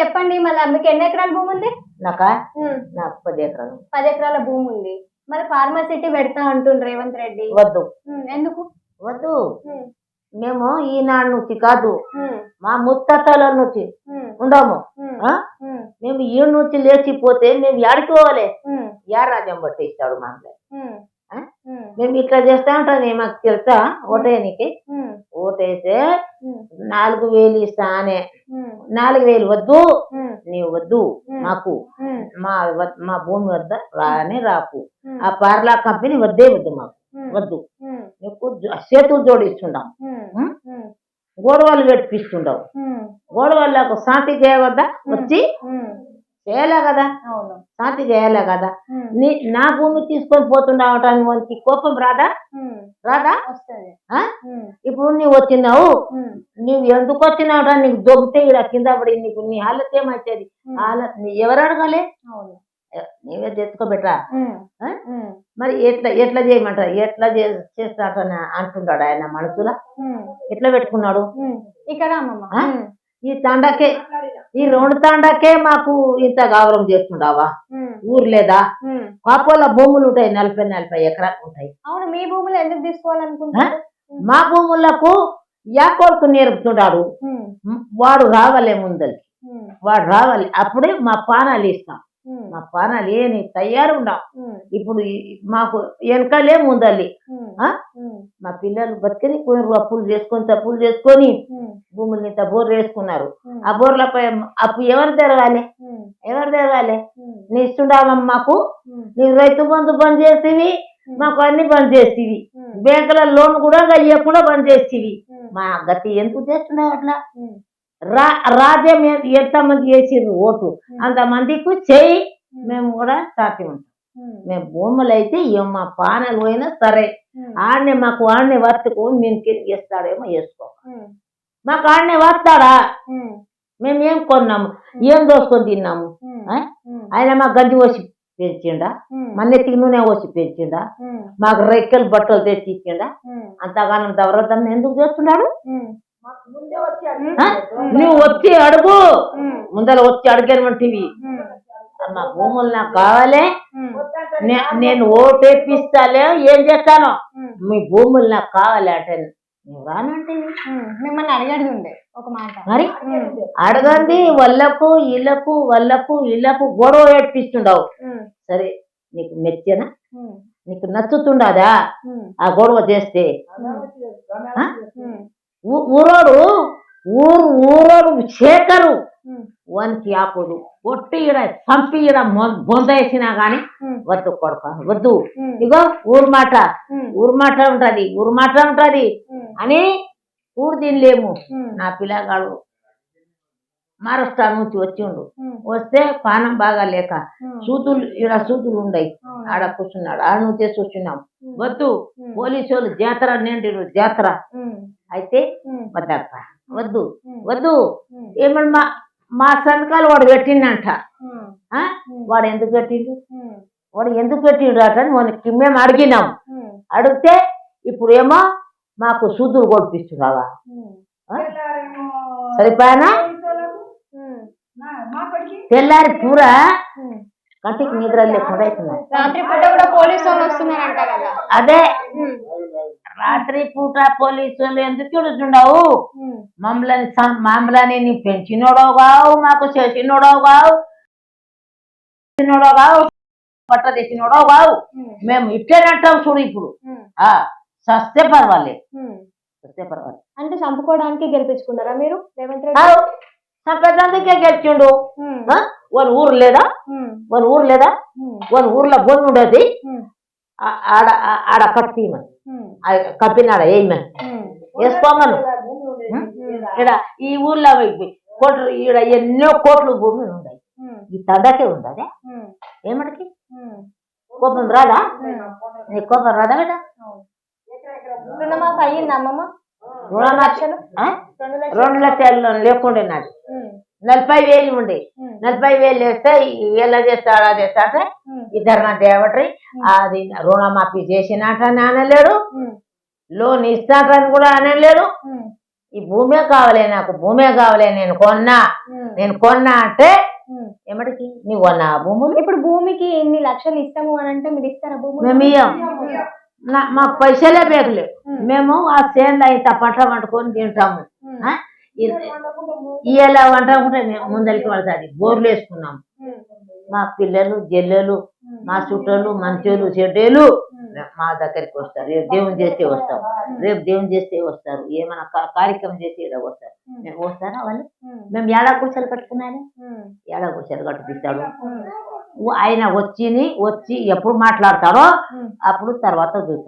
చెప్పండి మళ్ళీ మీకు ఎన్ని ఎకరాల భూమి ఉంది? నాకా? పది ఎకరాలు. పది ఎకరాల భూమి ఉంది. మరి ఫార్మసిటీ పెడతా అంటుండ్రు రేవంత్ రెడ్డి. వద్దు. ఎందుకు? వద్దు. మేము ఈనాడు నుంచి కాదు. మా ముత్తతల నుంచి. ఉండము. మేము ఈ నుంచి లేచిపోతే మేము ఉమ్, యా రాజ్యం బట్టి ఇస్తాడు? ఉమ్, మేము ఇట్లా చేస్తా ఉంటాం మాకు తెలుసా? ఓటేనికి ఓటేస్తే నాలుగు వేలు ఇస్తా అనే. నాలుగు వేలు వద్దు. నీవు వద్దు. మాకు మా మా భూమి వద్ద రానే రాకు. ఆ పార్లా కంపెనీ వద్దే వద్దు మాకు. వద్దు. నీకు చేతులు జోడిస్తుండం ఉమ్, ఉమ్? ఉమ్, గోడవాళ్ళు పెట్టిస్తుండవు గోడవాళ్ళకు శాంతి చేయవద్దా వచ్చి చేయాలా కదా? అవును. శాంతి చేయాలా కదా? నీ నా భూమి తీసుకొని మనకి కోపం రాదా? రాదా? ఇప్పుడు నీవు వచ్చినావు. నువ్వు ఎందుకు వచ్చినావురా నీకు దొబ్బితే ఇక్కడ కింద పడి నీకు నీ హాలత్ ఏమవుతుంది ఉమ్, హాలత్ నీ ఎవరు అడగాలి? అవును. నీవే? ఉమ్, మరి ఎట్లా ఎట్లా చేయమంటారు ఎట్లా చేస్తాడని అంటున్నాడు ఆయన మనసులో? ఎట్లా పెట్టుకున్నాడు. ఇక్కడ ఈ తండకే ఈ రెండు తండకే మాకు ఇంత గౌరవం చేస్తుండవా? ఊరు లేదా. కాపోల భూములు ఉంటాయి నలభై నలభై ఎకరాలు ఉంటాయి. అవును మీ భూములు ఎందుకు తీసుకోవాలనుకుంటున్నారు? మా భూములకు యాకోడుకు నేర్పుతున్నాడు వాడు రావాలే ముందరికి వాడు రావాలి అప్పుడే మా పానాలు ఇస్తాం. మా పానాలు ఏని తయారు ఉండం ఇప్పుడు మాకు వెనకాలే ముందల్లి. మా పిల్లలు బతికని కొన్ని అప్పులు చేసుకొని తప్పులు చేసుకొని ఉమ్, భూముల్ని ఇంత బోర్ వేసుకున్నారు. ఆ బోర్లపై అప్పు ఎవరు తెరవాలి? ఎవరు తెరవాలి? నీ ఇస్తుండవమ్మ మాకు. నీవు రైతు బంధు బంద్ చేసేవి మాకు అన్ని బంద్ చేసేవి. బ్యాంకుల లోన్ కూడా అయ్యే కూడా బంద్ చేసేవి. మా గతి ఎందుకు చేస్తున్నావు అట్లా? రా రాజ్యం ఎంతమంది చేసిర్రు ఓటు. అంతమందికి చేయి. మేము కూడా సాటి ఉంటాం. మేము భూములు అయితే మా పానలు పోయినా సరే ఆడనే మాకు ఆడనే వర్తకు మేము వేస్తాడేమో వేసుకో. మాకు ఆడనే వస్తాడా మేము ఏం కొన్నాము? ఏం దోసుకొని తిన్నాము? ఆయన మా గంజి పోసి పెంచిండా? మన్నెత్తికి నూనె పోసి పెంచిండా? మాకు రెక్కలు బట్టలు తెచ్చి ఇచ్చిండా అంతగానం దవరదం ఎందుకు చేస్తున్నాడు? నువ్వు వచ్చి అడుగు. ముందర వచ్చి అడిగేమంటివి ఉమ్, మా భూములు నాకు కావాలి. నేను ఓటేపిస్తాలే ఏం చేస్తాను? మీ భూములు నాకు కావాలి అంటే నువ్వు రానంటే. మిమ్మల్ని అడిగేది ఉండే ఒక మాట. మరి? అడగండి. వాళ్ళకు ఇళ్ళకు వాళ్ళకు ఇళ్ళకు గొడవ ఏడ్పిస్తుండవు. సరే నీకు మెచ్చనా? నీకు నచ్చుతుండదా? ఆ గొడవ చేస్తే? ఊరోడు ఊరు శేఖరు ఉమ్, వానికి ఆపుడు ఒట్టి ఈడ చంపి ఈడ మొ- బొందేసినా గాని వద్దు కొడక వద్దు. ఇగో ఊరు మాట. ఊరు మాట ఉంటది ఊరు మాట ఉంటది. అని ఊరు తినలేము. నా పిల్లగాడు మహారాష్ట్ర నుంచి వచ్చిండు. వస్తే పానం బాగా లేక సూతులు ఈడ సూతులు ఉండయి. ఆడ కూర్చున్నాడు. ఆడ నుంచే చూస్తున్నాం వద్దు. పోలీసు వాళ్ళు జాతర నిండిరు జాతర. అయితే వద్దప్ప వద్దు. వద్దు. ఏమన్నా మా మా సంతకాలు వాడు పెట్టిండంట. వాడు ఎందుకు పెట్టిండు? వాడు ఎందుకు పెట్టిండు అట మనకి మేము అడిగినాం. అడిగితే ఇప్పుడు ఏమో మాకు సూదులు కొడిపిస్తున్నావా? సరిపోయానా? తెల్లారి పూర. కంటికి నిద్ర లేకుండా అదే. రాత్రి పూట పోలీసు వాళ్ళు ఎందుకు చూడుతుండవు ఉమ్, మమ్మల్ని మమ్మల్ని నీ పెంచినోడవు కావు మాకు చేసినోడవు కావు కావు పట్ట తెచ్చినోడవు కావు మేము ఇట్టేనంటాం చూడు ఇప్పుడు. సస్తే పర్వాలేదు. సస్తే పర్వాలేదు. అంటే చంపుకోవడానికి గెలిపించుకున్నారా మీరు? రేవంత్ రెడ్డి? గెలిచిండు? వాళ్ళ ఊరు లేదా? వాళ్ళ ఊరు లేదా? వాళ్ళ ఊర్లో భూమి ఉండదు ఆడ ఆడ కట్టిమని కప్పినాడ? ఉమ్, వేసుకోమను ఇక్కడ ఈ ఊర్లో పోయి కోట్లు ఈడ ఎన్నో కోట్లు భూమి ఉన్నాయి ఈ తండకే ఏమటికి ఉమ్. కోపం రాదా? నీ కోపం రాదా బిడ్డ రుణమాఫీ అయ్యిందా అమ్మమ్మ? రుణమాఫీ ఆ? రెండు లక్షలు. లేకుండే నాది నలభై వేలు ఉండే. నలభై వేలు వేస్తే ఎలా చేస్తాడు అది చేస్తా అంటే ఇద్దరు నా దేవట్రి అది రుణమాఫీ చేసినట్టు అని అనలేడు. లోన్ ఇస్తానని కూడా అనలేడు. ఈ భూమే కావాలి నాకు భూమే కావాలి నేను కొన్నా. నేను కొన్నా అంటే ఉమ్. ఏమడికి? నీవు కొన్నా భూములు? ఇప్పుడు భూమికి ఇన్ని లక్షలు ఇస్తాము అని అంటే మీరు ఇస్తారా భూమి మేము ఇయ్యం. నా- మాకు పైసలే బేగలేవు. ఉమ్. మేము ఆ సేన్లు అయితే పంట వండుకొని తింటాము. ఉమ్. ఆ? ఇ- ఇయ్యాల వంట అనుకుంటే మేము ముందరికి పడుతుంది బోర్లు వేసుకున్నాం. మా పిల్లలు జల్లెలు. మా చుట్టాలు మంచోళ్ళు చెడ్డేలు. మా దగ్గరికి వస్తారు రేపు దేవుని చేస్తే వస్తాం రేపు దేవుని చేస్తే వస్తారు ఏమైనా కార్యక్రమం చేస్తే ఇలా వస్తారు. మేము వస్తారా వాళ్ళు. మేము ఏడా గుడిసెలు కట్టుకున్నాను. ఏడా గుడిసెలు కట్టిస్తాడు ఉమ్. ఆయన వచ్చిని వచ్చి ఎప్పుడు మాట్లాడతారో. అప్పుడు తర్వాత చూస్తాం